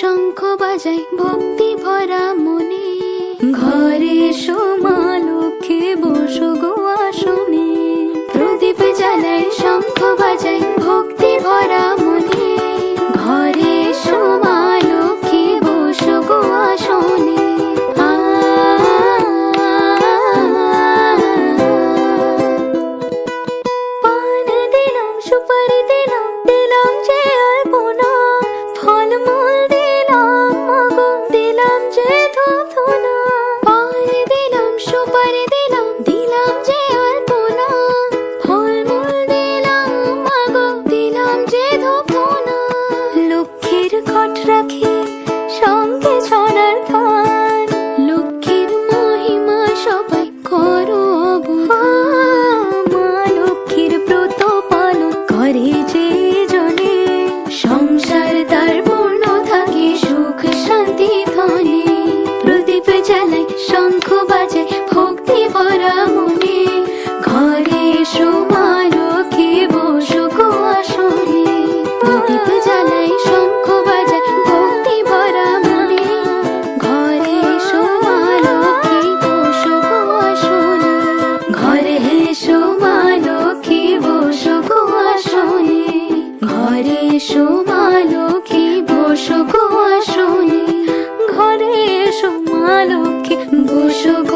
শঙ্খ বাজাই ভক্তি ভরা মনে। ঘরে এসো মা লক্ষ্যে বসো গো আসনে। প্রদীপ জ্বালাই শঙ্খ বাজাই ভক্তি ভরা মনে। somebody মনে ঘরে সোমারো কে বসুক আসলে প্রদীপ জ্বালাই শঙ্খ বাজায় ভক্তি ভরা মনে। ঘরে সোমারো কে বসুক আসলে ঘরে সোমারো কে বসুক আসলে ঘরে সোমারো কে বসুক আসলে ঘরে সোমারো কে বসুক